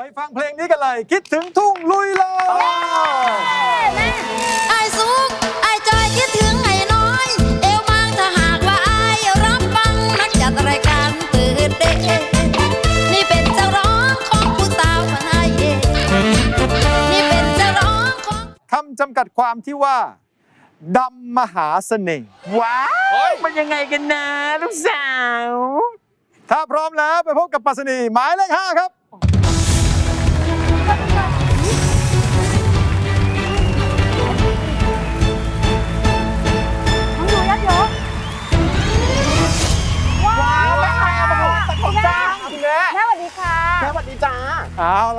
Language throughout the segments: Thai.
ไปฟังเพลงนี้กันเลย คิดถึงทุ่งลุยเลยไอ้สุกไอ้จอยคิดถึงไอ้น้อย เอวบางถ้าหากว่าไอ้รับฟังนักจัดรายการตื่นเต้นนี่เป็นเจ้าร้องของผู้สาวคนไอ้เองนี่เป็นเจ้าร้องของคำจำกัดความที่ว่าดำมหาเสน่ห์ว้าวมันยังไงกันนะลูกสาว ถ้าพร้อมแล้วไปพบกับปรัสนีหมายเลขห้าครับ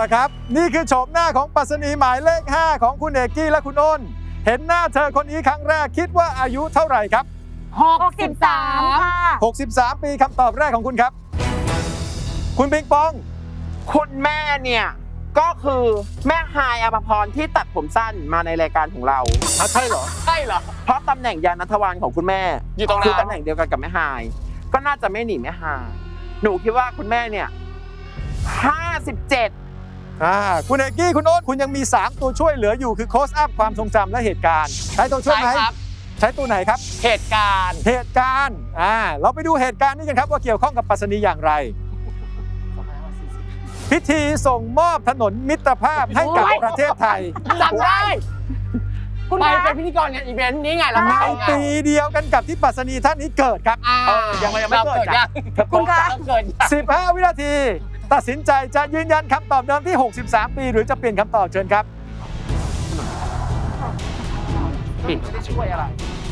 ละครับ นี่คือโฉมหน้าของปรัสนีหมายเลข 5 ของคุณเอกกี้และคุณอ้น เห็นหน้าเธอคนนี้ครั้งแรกคิดว่าอายุเท่าไหร่ครับ 63 ค่ะ 63 ปีคำตอบแรกของคุณครับ คุณปิงปอง คุณแม่เนี่ย ก็คือแม่ฮายอภพรที่ตัดผมสั้นมาในรายการของเราใช่เหรอ ใช่เหรอ เพราะตำแหน่งยานัทวานของคุณแม่อยู่ตรงนั้น คือตำแหน่งเดียวกันกับแม่ฮาย ก็น่าจะไม่หนีแม่ฮาย หนูคิดว่าคุณแม่เนี่ย 57 อ่าคุณเอกกี้คุณโอ๊ตคุณยังมี 3 ตัวช่วยเหลืออยู่คือโคสอัพความทรงจำและเหตุการณ์ใช้ตัวช่วยใช่ไหมครับ ใช้ตัวไหนครับ เหตุการณ์ เหตุการณ์อ่าเราไปดูเหตุการณ์นี้กันครับว่าเกี่ยวข้องกับปรัสนีอย่างไร พิธีส่งมอบถนนมิตรภาพให้กับประเทศไทย จำได้ คุณไปคะเป็นพิธีกรงานอีเวนต์นี้ไงเราในไปไงปีเดียวกันกับที่ปรัสนีท่านนี้เกิดครับ อ่าเออยังไม่ยังไม่เกิดราจ้ะยังคุณคะเราเกิดยัง 15 วินาที ตัดสินใจจะยืนยันคำตอบเดิมที่ 63 ปี หรือจะเปลี่ยนคำตอบเชิญครับปิดช่วยอะไร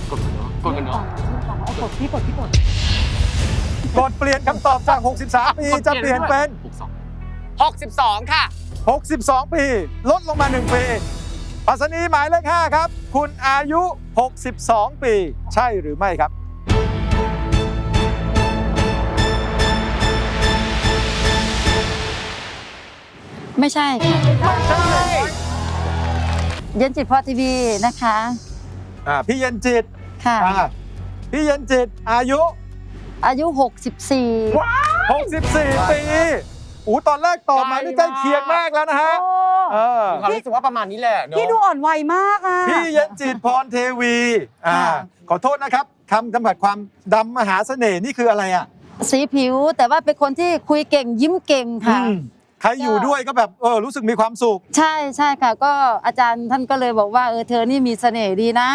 กดกันเนาะกดกันเนาะกดพี่กดพี่กดกดเปลี่ยนคำตอบจาก 63 ปีจะเปลี่ยนเป็น 62 ค่ะ 62 ปี ลดลงมา 1 ปีปรัสนีหมายเลข 5 ครับ คุณอายุ 62 ปี ใช่หรือไม่ครับ ไม่ใช่ค่ะเย็นจิตพอทีวีนะคะ อ่าพี่เย็นจิตค่ะ อ่าพี่เย็นจิตอายุ อายุ 64 64 ปีอู้ตอนแรกตอบมานี่ใกล้เคียงมากแล้วนะฮะโอ้เออความรู้สึกว่าประมาณนี้แหละเนอะพี่ดูอ่อนวัยมากอะ พี่เย็นจิตพรเทวีอ่าค่ะ ขอโทษนะครับคำจำกัดความดำมหาเสน่ห์นี่คืออะไรอะ สีผิวแต่ว่าเป็นคนที่คุยเก่งยิ้มเก่งค่ะ อืม ใครอยู่ด้วยก็แบบเออรู้สึกมีความสุข ใช่ใช่ค่ะ ก็อาจารย์ท่านก็เลยบอกว่าเออเธอนี่มีเสน่ห์ดีนะ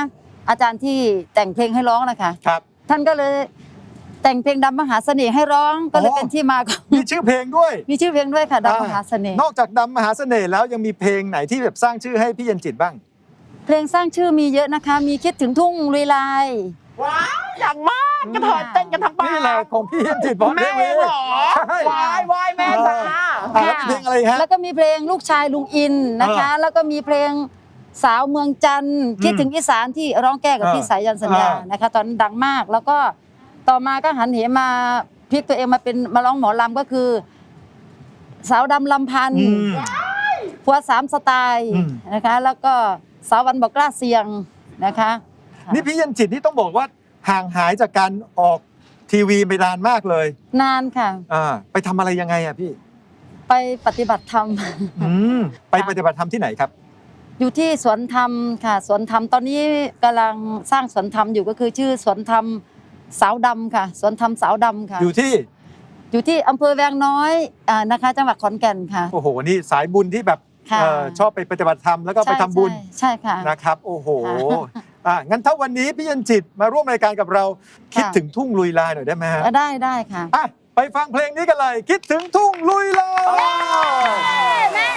อาจารย์ที่แต่งเพลงให้ร้องนะคะครับ ท่านก็เลยแต่งเพลงดำมหาเสน่ห์ให้ร้องก็เลยอ๋อเป็นที่มาของมีชื่อเพลงด้วย มีชื่อเพลงด้วยค่ะดำมหาเสน่ห์นอกจากดำมหาเสน่ห์แล้วยังมีเพลงไหนที่แบบสร้างชื่อให้พี่เย็นจิตบ้าง เพลงสร้างชื่อมีเยอะนะคะ มีคิดถึงทุ่งลุยลาย ว้าวอย่างมากกระเถินเต้นกันทั้งบ้านนี่แหละของพี่เย็นจิตพรเทแม่วีเหรอใช่วายวายแม่จ้าอะแล้วมีเพลงอะไรอีกฮะแล้วก็มีเพลงลูกชายลุงอินนะคะ แล้วก็มีเพลงสาวเมืองจันทร์คิดถึงอีสานที่ร้องแก้กับอ่าพี่สายันสัญญาอ่านนะคะ ตอนนั้นดังมากแล้วก็ต่อมาก็หันเหมาพลิกตัวเองมาเป็นมาร้องหมอลำก็คือ สาวดำลำพันธ์อืมผัวสามสไตล์อืมนะคะ แล้วก็สาววันบอกกล้าเสียงนะคะ นี่พี่เย็นจิตนี่ต้องบอกว่าห่างหายจากการออกทีวีไปนานมากเลยนานค่ะ อ่าไปทำอะไรยังไงอะพี่ไปปฏิบัติธรรม อืมไปปฏิบัติธรรมที่ไหนครับ อยู่ที่สวนธรรมค่ะ สวนธรรมตอนนี้กำลังสร้างสวนธรรมอยู่ก็คือชื่อสวนธรรมสาวดำค่ะ สวนธรรมสาวดำค่ะ อยู่ที่ อยู่ที่อำเภอแวงน้อยอ่านะคะ จังหวัดขอนแก่นค่ะ โอ้โห นี่สายบุญที่แบบค่ะเอ่อชอบไปปฏิบัติธรรมแล้วก็ไปใช่ทำบุญใช่ใช่ค่ะ นะครับ โอ้โห ค่ะ อะงั้นถ้าวันนี้พี่เย็นจิตมาร่วมรายการกับเราคิดถึงทุ่งลุยลายหน่อยได้ไหมฮะเออได้ได้ค่ะอะไปฟังเพลงนี้กันเลย คิดถึงทุ่งลุยลายแม่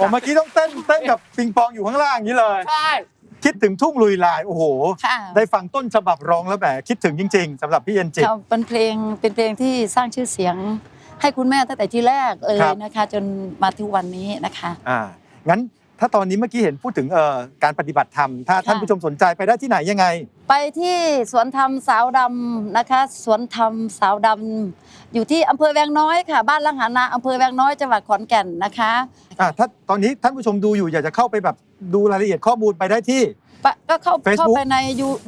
ผมเมื่อกี้ต้องเต้นเต้นกับปิงปองอยู่ข้างล่างอย่างนี้เลย ใช่ คิดถึงทุ่งลุยลายโอ้โห ค่ะได้ฟังต้นฉบับร้องแล้วแหมคิดถึงจริง ๆสำหรับพี่เย็นจิตค่ะเป็นเพลงเป็นเพลงที่สร้างชื่อเสียงให้คุณแม่ตั้งแต่ที่แรกเลยครับ นะคะ จนมาทุกวันนี้นะคะ อ่างั้น ถ้าตอนนี้เมื่อกี้เห็นพูดถึงเอ่อการปฏิบัติธรรม ถ้าท่านผู้ชมสนใจไปได้ที่ไหนยังไง ไปที่สวนธรรมสาวดำนะคะ สวนธรรมสาวดำอยู่ที่อำเภอแวงน้อยค่ะ บ้านลังหานาอำเภอแวงน้อยจังหวัดขอนแก่นนะคะ อ่าถ้าตอนนี้ท่านผู้ชมดูอยู่อยากจะเข้าไปแบบดูรายละเอียดข้อมูลไปได้ที่ ปะก็เข้า Facebook เข้าไปใน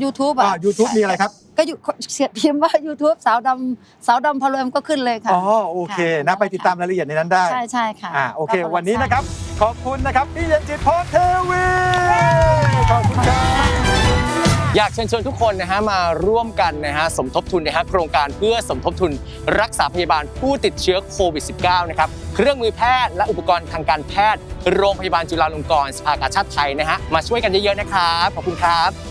ยูทูบอ่า YouTube มีอะไรครับ ก็อยู่เสียพิมพ์ว่า YouTube สาวดำสาวดำพะเรมก็ขึ้นเลยค่ะ อ๋อโอเคค่ะนะไปติดตามรายละเอียดในนั้นได้ ใช่ใช่ค่ะอ่าโอเคก็กำลังวันนี้นะครับ ขอบคุณนะครับพี่เย็นจิตโพธิ์เทวีขอบคุณครับอยากเชิญชวนทุกคนนะฮะมาร่วมกันนะฮะสมทบทุนนะฮะโครงการเพื่อสมทบทุนรักษาพยาบาลผู้ติดเชื้อโควิด -19 นะครับเครื่องมือแพทย์และอุปกรณ์ทางการแพทย์ โรงพยาบาลจุฬาลงกรณ์สภากาชาติไทยนะฮะมาช่วยกันเยอะๆนะครับขอบคุณครับ